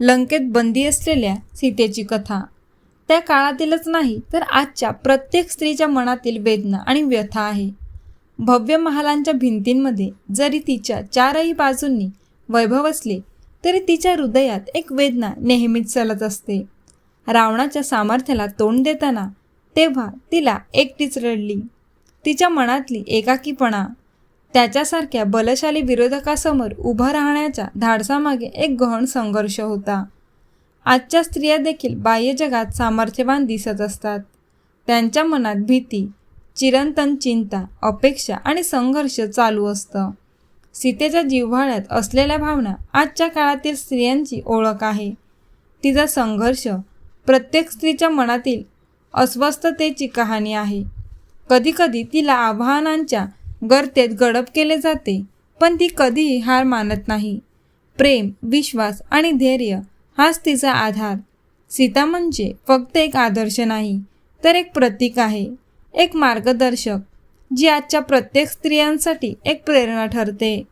लंकेत बंदी असलेल्या सीतेची कथा. त्या काळातीलच नाही तर आजच्या प्रत्येक स्त्रीच्या मनातील वेदना आणि व्यथा आहे. भव्य महालांच्या भिंतींमध्ये जरी तिच्या चारही बाजूंनी वैभव असले तरी तिच्या हृदयात एक वेदना नेहमीच चालत असते. रावणाच्या सामर्थ्याला तोंड देताना तेव्हा तिला एकटीच रडली. तिच्या मनातली एकाकीपणा त्याच्यासारख्या बलशाली विरोधकासमोर उभं राहण्याच्या धाडसामागे एक गहन संघर्ष होता. आजच्या स्त्रिया देखील बाह्य जगात सामर्थ्यवान दिसत असतात. त्यांच्या मनात भीती चिरंतन चिंता अपेक्षा आणि संघर्ष चालू असतं. सीतेच्या जिव्हाळ्यात असलेल्या भावना आजच्या काळातील स्त्रियांची ओळख आहे. तिचा संघर्ष प्रत्येक स्त्रीच्या मनातील अस्वस्थतेची कहाणी आहे. कधीकधी तिला आव्हानांच्या गर्तेत गडप केले जाते पण ती कधीही हार मानत नाही. प्रेम विश्वास आणि धैर्य हाच तिचा आधार. सीता म्हणजे फक्त एक आदर्श नाही तर एक प्रतीक आहे एक मार्गदर्शक जी आजच्या प्रत्येक स्त्रियांसाठी एक प्रेरणा ठरते.